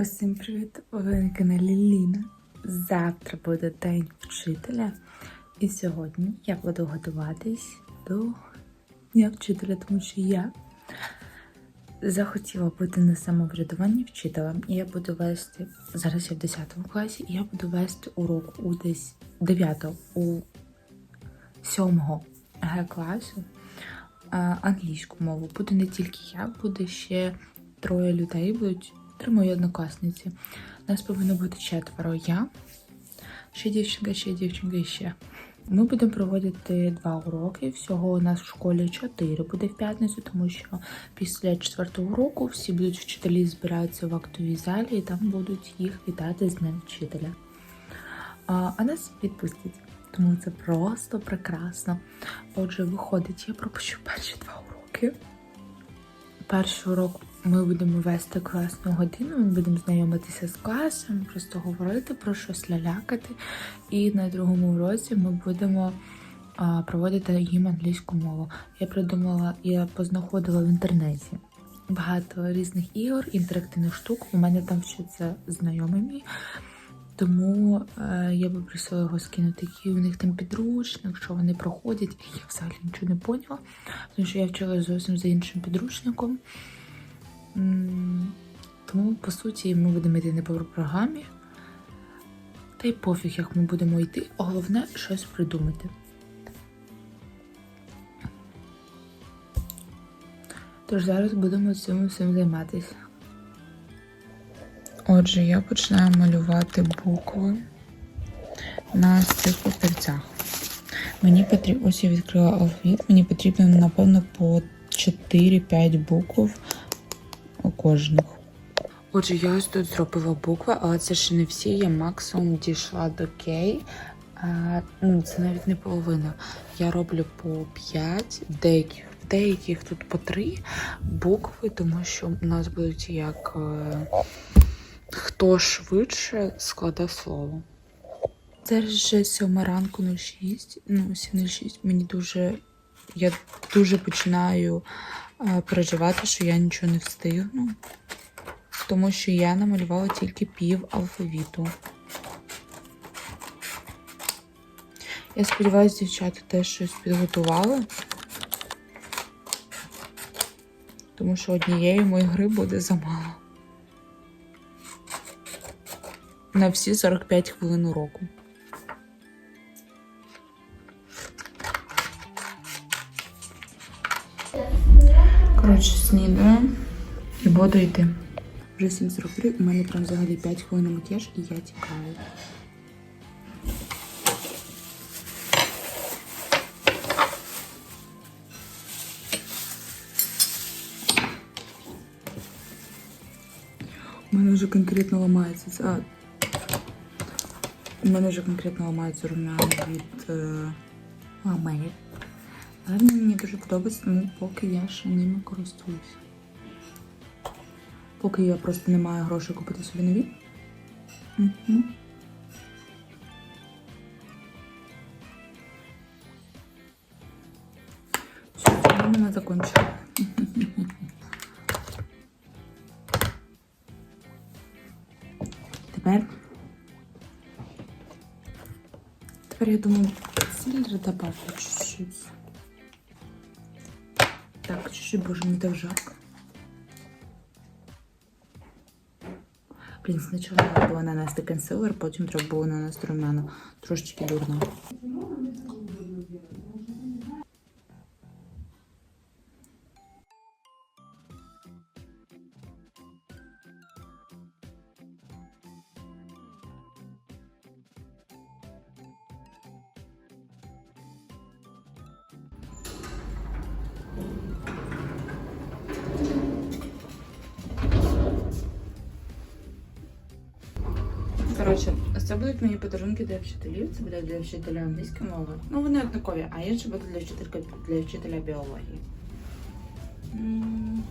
Усім привіт! Ви на каналі Ліна. Завтра буде день вчителя. І сьогодні я буду готуватись до Дня вчителя, тому що я захотіла бути на самоврядуванні вчителем. І я буду вести, зараз я в 10 класі, і я буду вести урок у десь 9 у 7 Г класу англійську мову. Буде не тільки я, буде ще троє людей, будуть три мої однокласниці. Нас повинно бути четверо. Я, ще дівчинка, ще дівчинка і ще. Ми будемо проводити два уроки. Всього у нас в школі чотири буде в п'ятницю, тому що після четвертого уроку всі будуть вчителі збиратися в актовій залі і там будуть їх вітати з Днем вчителя. А, а нас відпустять. Тому це просто прекрасно. Отже, виходить, я пропущу перші два уроки. Перший урок ми будемо вести класну годину, ми будемо знайомитися з класом, просто говорити про щось лялякати. І на другому уроці ми будемо а, проводити їм англійську мову. Я придумала, я познаходила в інтернеті багато різних ігор, інтерактивних штук. У мене там вчаться знайомі мій. Тому е, я би просила його скинути, який у них там підручник, що вони проходять. Я взагалі нічого не поняла, тому що я вчила зовсім за іншим підручником. Тому, по суті, ми будемо йти не по програмі. Та й пофіг, як ми будемо йти. Головне щось придумати. Тож зараз будемо цим всім займатися. Отже, я починаю малювати букви на цих папірцях. Мені потрібно, ось я відкрила алфавіт, мені потрібно, напевно, по 4-5 букв у кожних. Отже, я ось тут зробила букви, але це ще не всі. Я максимум дійшла до Кей. Ну, це навіть не половина. Я роблю по 5, деяких, деяких тут по 3 букви, тому що у нас будуть як. е, Хто швидше складе слово? Зараз вже сьома ранку 06, ну 7.06. Мені дуже. Я дуже починаю переживати, що я нічого не встигну. Тому що я намалювала тільки пів алфавіту. Я сподіваюся, дівчата теж щось підготували. Тому що однієї моєї гри буде замало. на всі 45 хвилин уроку. Коротше, снідаю і буду йти. Вже 7.43, у мене прям взагалі 5 хвилин макіяж і я тікаю. У мене вже конкретно ламається це. У мене вже конкретно ламаються румяна від е, ламелі. Але мені дуже подобається, тому поки я ще ними користуюся. Поки я просто не маю грошей купити собі нові. Угу. Все, вона закончила. Тепер Теперь я думаю, сильно добавлю чуть-чуть. Так, чуть-чуть, боже, мне так жарко. Блін, спочатку було нанести консилер, потім треба було нанести румяна. Трошечки дурно. Коротше, це будуть мої подарунки для вчителів. Це буде для вчителя англійської мови. Ну, вони однакові, а інше буде для вчителька для вчителя біології. М.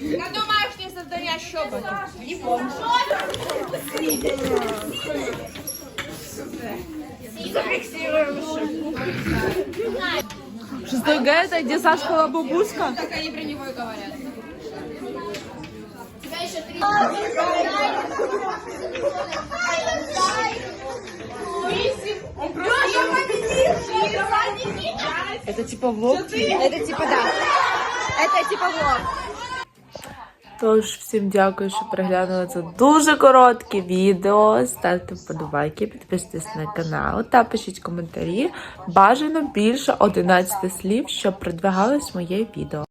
На домашнє завдання що буде? Зафіксуємо. Шестой Г это где Сашка бабушка? Так они про него и говорят. Это типа влог? Это типа да. Это типа влог. Тож, всім дякую, що переглянули це дуже коротке відео. Ставте вподобайки, підписуйтесь на канал та пишіть коментарі. Бажано більше 11 слів, щоб продвигалось моє відео.